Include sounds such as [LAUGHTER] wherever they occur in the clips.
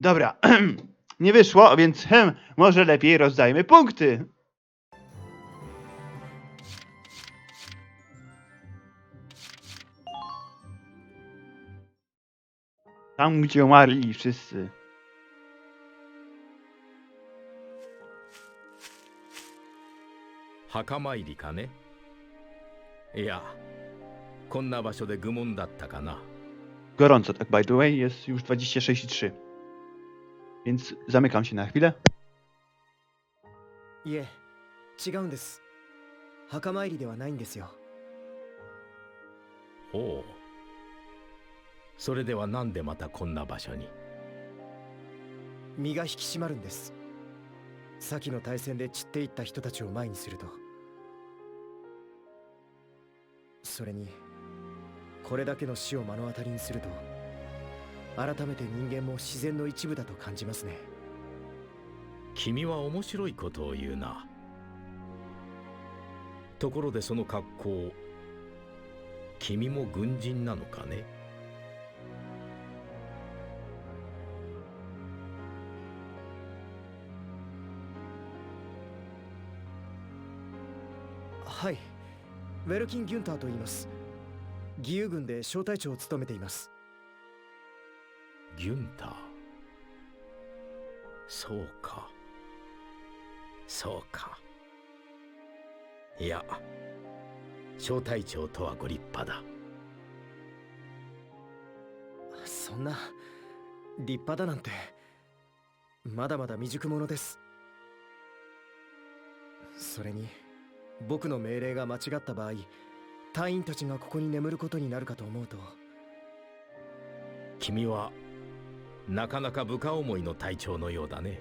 Dobra, [CLEARS THROAT] nie wyszło, więc hem, może lepiej rozdajmy punkty. Tam, gdzie umarli wszyscy. 墓参りかねいやこんな場所で愚問だったかな Gorąco, tak by the way, jest już 26,3. Więc zamykam się na chwilę. いえ違うんです墓参りではないんですよおおそれではなんでまたこんな場所に身が引き締まるんです先の大戦で散っていった人たちを前にするとそれにこれだけの死を目の当たりにすると改めて人間も自然の一部だと感じますね。君は面白いことを言うな。ところでその格好君も軍人なのかね？はい。ウェルキン・ギュンターと言います。義勇軍で小隊長を務めていますギュンター。そうか。そうか。いや小隊長とはご立派だ。そんな立派だなんてまだまだ未熟者です。それに僕の命令が間違った場合隊員たちがここに眠ることになるかと思うと。君はなかなか部下思いの隊長のようだね。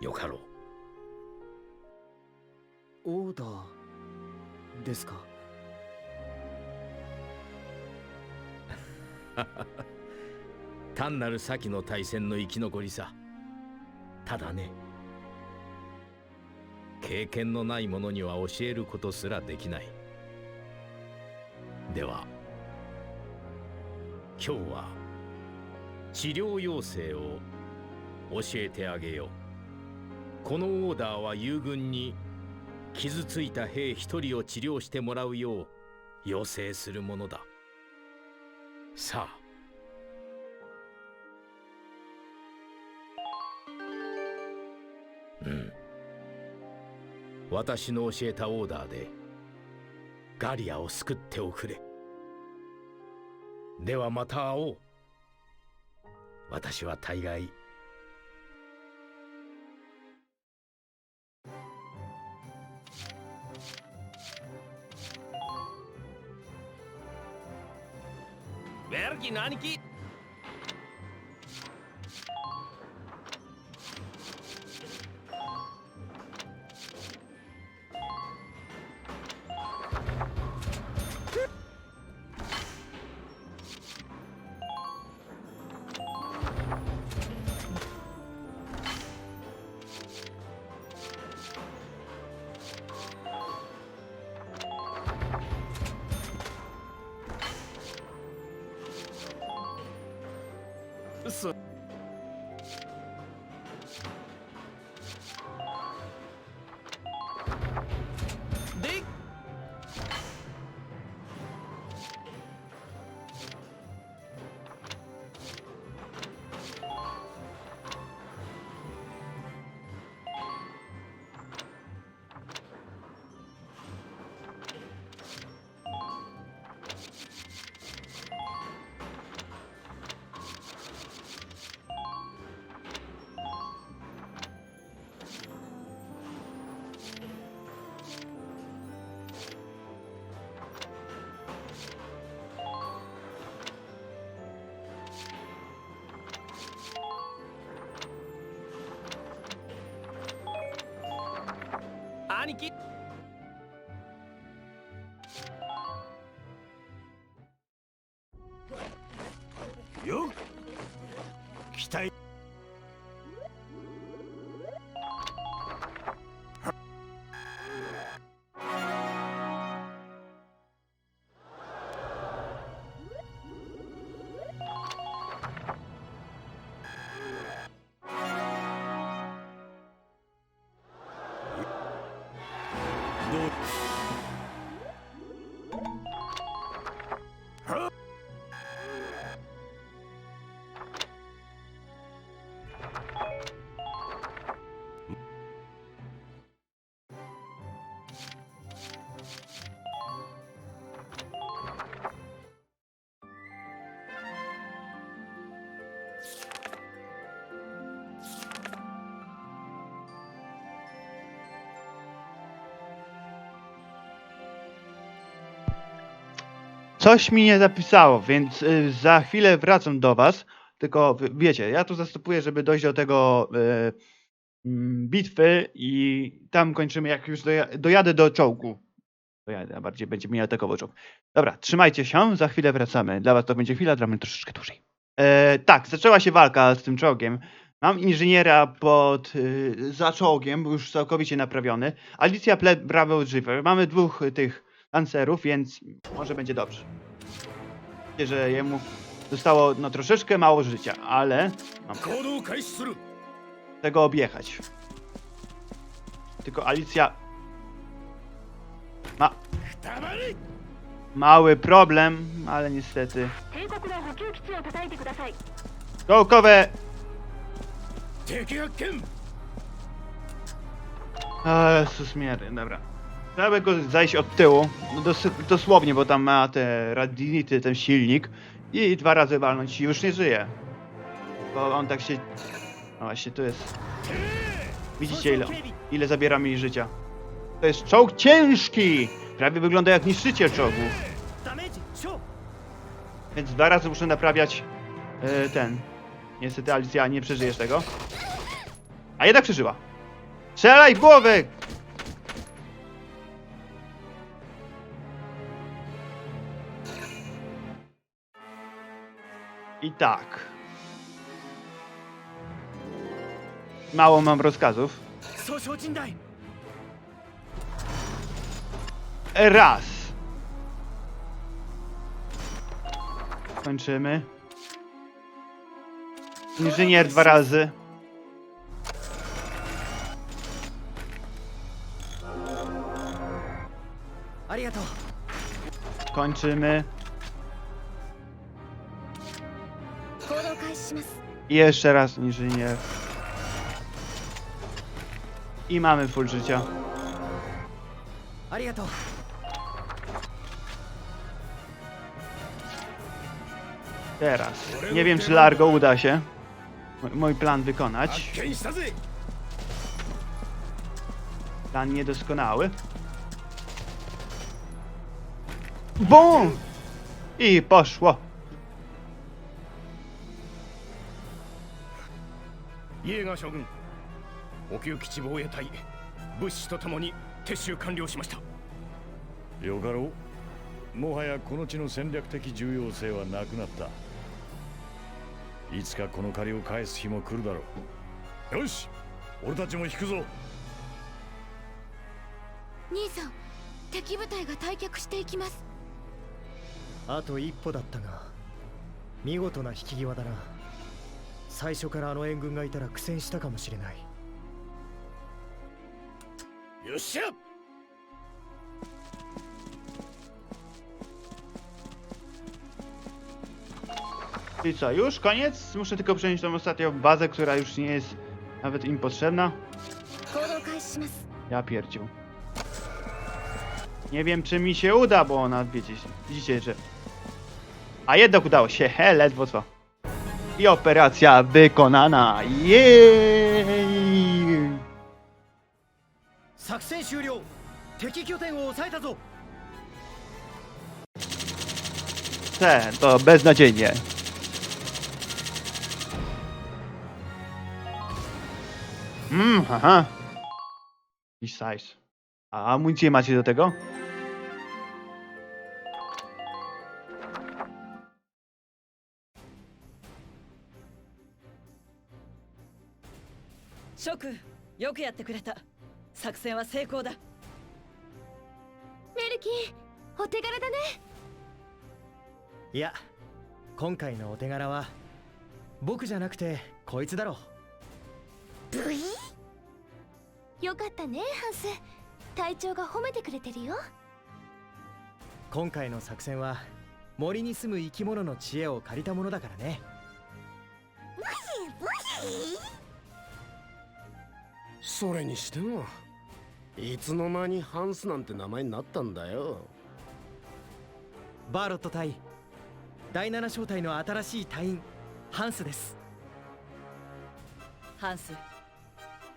よかろう。オーダーですか？[LAUGHS] 単なる先の大戦の生き残りさ。ただね経験のない者には教えることすらできない。では今日は治療要請を教えてあげよう。このオーダーは友軍に傷ついた兵一人を治療してもらうよう要請するものだ。さあ。うん。私の教えたオーダーでガリアを救っておくれ。ではまた会おう。私は大概。ベルギーの兄貴。Coś mi nie zapisało, więc y, za chwilę wracam do was. Tylko wiecie, ja tu zastopuję, żeby dojść do tego y, mm, bitwy i tam kończymy, jak już doja dojadę do czołgu. Dojadę, a bardziej będzie mnie atakował czołg. Dobra, trzymajcie się, za chwilę wracamy. Dla was to będzie chwila, dla mnie troszeczkę dłużej. E, tak, zaczęła się walka z tym czołgiem. Mam inżyniera pod y, za czołgiem, już całkowicie naprawiony. Alicja Ple Bravo Driver. Mamy dwóch tych lancerów, więc może będzie dobrze. Widzę, że jemu zostało no troszeczkę mało życia, ale mam tego objechać. Tylko Alicja ma mały problem, ale niestety. Dołkowe! Tak Jezus miery, dobra. Trzeba go zajść od tyłu, dos dosłownie, bo tam ma te radinity, ten silnik i dwa razy walnąć i już nie żyje. Bo on tak się... No właśnie, tu jest... Widzicie ile, ile zabiera mi życia. To jest czołg ciężki! Prawie wygląda jak niszczyciel czołgów. Więc dwa razy muszę naprawiać yy, ten. Niestety Alicja, nie przeżyjesz tego. A jednak przeżyła. Strzelaj w głowę! I tak. Mało mam rozkazów. Raz. Kończymy. Inżynier dwa razy. Kończymy. Jeszcze raz inżynier. I mamy full życia. Teraz. Nie wiem, czy Largo uda się mój plan wykonać. Plan niedoskonały. BUM! I poszło. イエーガー将軍。補給基地防衛隊物資とともに撤収完了しました。よかろう。もはやこの地の戦略的重要性はなくなった。いつかこの借りを返す日も来るだろう。よし俺たちも引くぞ。兄さん敵部隊が退却していきます。あと一歩だったが見事な引き際だな最初からあの援軍がいたら苦戦したかもしれないよっしゃ I co, już koniec? Muszę tylko przenieść tą ostatnią bazę, która już nie jest nawet im potrzebna. 行動開始します Ja pierdził. Nie wiem, czy mi się uda, bo ona, wiecie, widzicie, że... A jednak udało się, he, [LAUGHS] ledwo co. I operacja wykonana, jej! 作戦終了敵拠点を抑えたぞ Te, to beznadziejnie. Mmm, haha. I size. A amunicję macie do tego? 諸君よくやってくれた。作戦は成功だ。メルキーお手柄だね。いや今回のお手柄は僕じゃなくてこいつだろブイ？よかったねハンス。隊長が褒めてくれてるよ。今回の作戦は森に住む生き物の知恵を借りたものだからねそれにしてもいつの間にハンスなんて名前になったんだよ。バーロット隊第7小隊の新しい隊員ハンスです。ハンス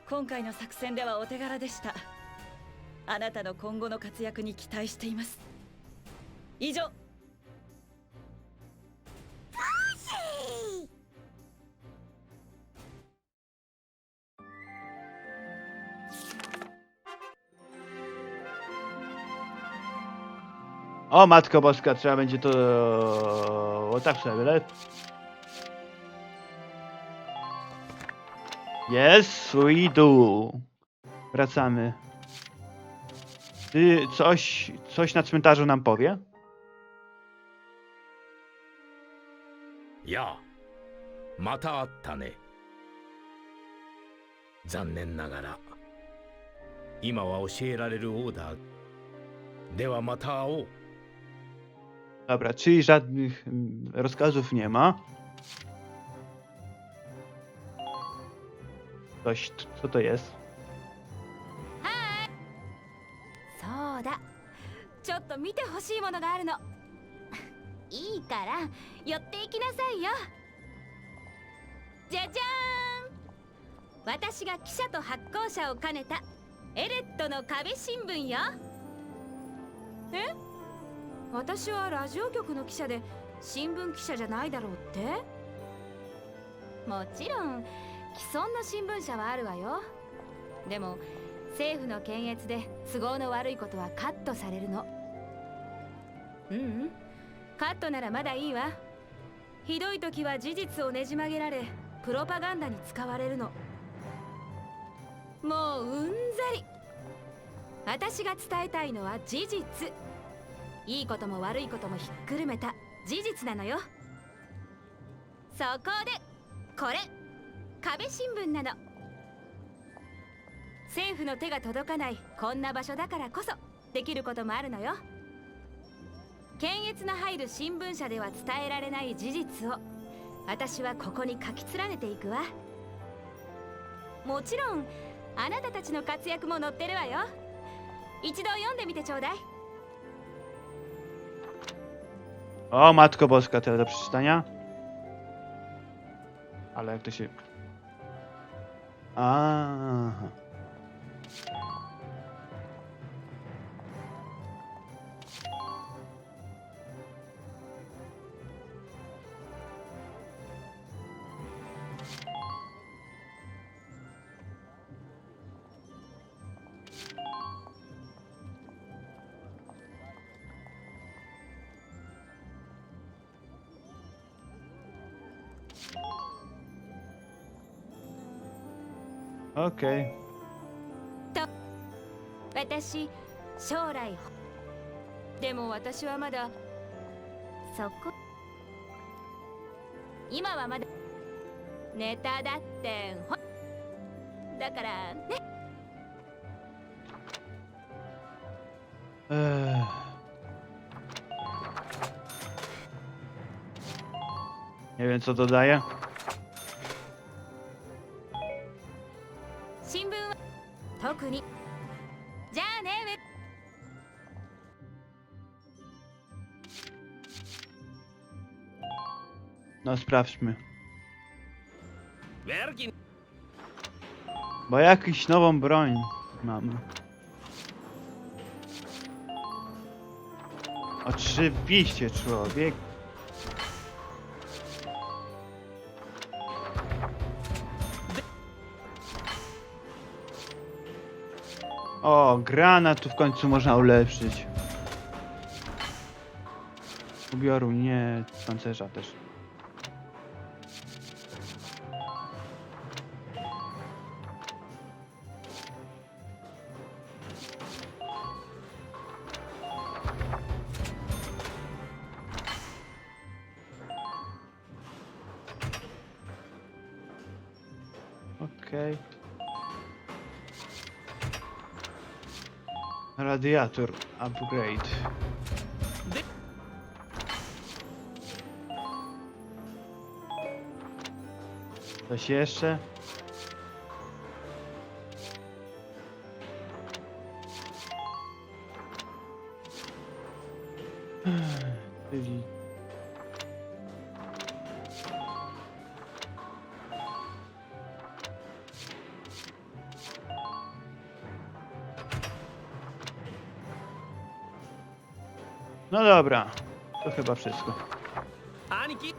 今回の作戦ではお手柄でした。あなたの今後の活躍に期待しています。以上「O Matko Boska, trzeba będzie to... O tak sobie, Yes, we do. Wracamy. Ty coś, coś na cmentarzu nam powie? やあまた会ったね残念ながら今は教えられるオーダーではまた会おう Dobra, czyli żadnych mm, rozkazów nie ma. Coś, co to jest? そうだちょっと見てほしいものがあるのいいから寄っていきなさいよじゃじゃーん私が記者と発行者を兼ねたエレットの壁新聞よえ 私はラジオ局の記者で新聞記者じゃないだろうって？もちろん既存の新聞社はあるわよ。でも政府の検閲で都合の悪いことはカットされるの。ううん。カットならまだいいわ。ひどい時は事実をねじ曲げられプロパガンダに使われるの。もううんざり。私が伝えたいのは事実。いいことも悪いこともひっくるめた。事実なのよ。そこでこれ。壁新聞なの。政府の手が届かない。こんな場所だからこそ。できることもあるのよ。検閲の入る新聞社では伝えられない事実を。私はここに書き連ねていくわ。もちろんあなたたちの活躍も載ってるわよ。一度読んでみてちょうだい。O Matko Boska, tyle do przeczytania. Ale jak to się... Aha. Okej. 私将来でも私はまだそこ今はまだネタだってほだからね. Nie wiem co dodaję. Sprawdźmy. Bo jakiś nową broń mamy. Oczywiście człowiek. O, granat tu w końcu można ulepszyć. Ubioru nie, pancerza też. Radiator upgrade. Coś jeszcze? No dobra, to chyba wszystko. 兄貴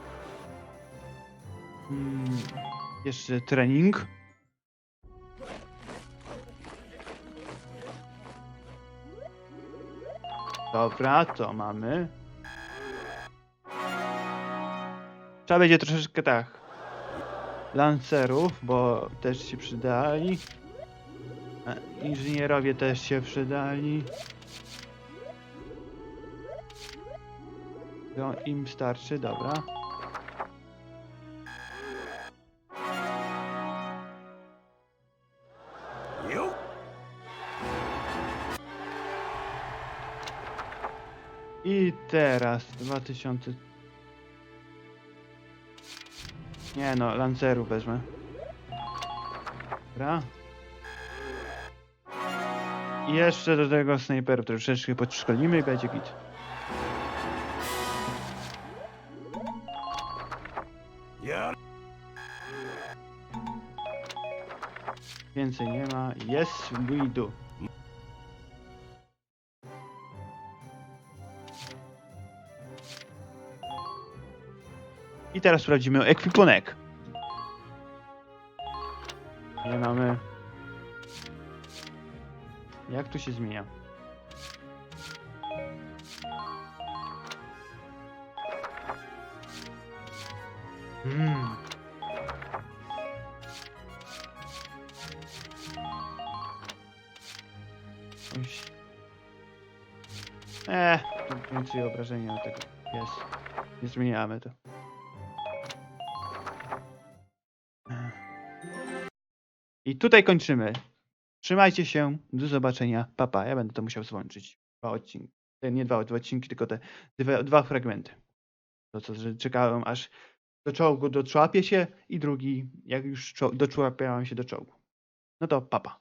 Mm, jeszcze trening. Dobra, to mamy. Trzeba będzie troszeczkę tak. Lancerów, bo też się przydali. Inżynierowie też się przydali. To im starczy, dobra. I teraz 2000. Nie no, lancerów wezmę. Dobra. I jeszcze do tego snajperów troszeczkę podszkolimy i będzie git. Więcej nie ma. Yes, we do. I teraz sprawdzimy ekwipunek. Nie mamy. Jak tu się zmienia? Oś. Eee, więcej obrażenia od tego jest. Nie zmieniamy to. I tutaj kończymy. Trzymajcie się. Do zobaczenia. Papa. Ja będę to musiał złączyć. Dwa odcinki. E, Nie dwa, dwa odcinki, tylko te dwa, dwa fragmenty. To co, że czekałem aż do czołgu doczłapię się i drugi, jak już doczłapiałem się do czołgu. No to papa.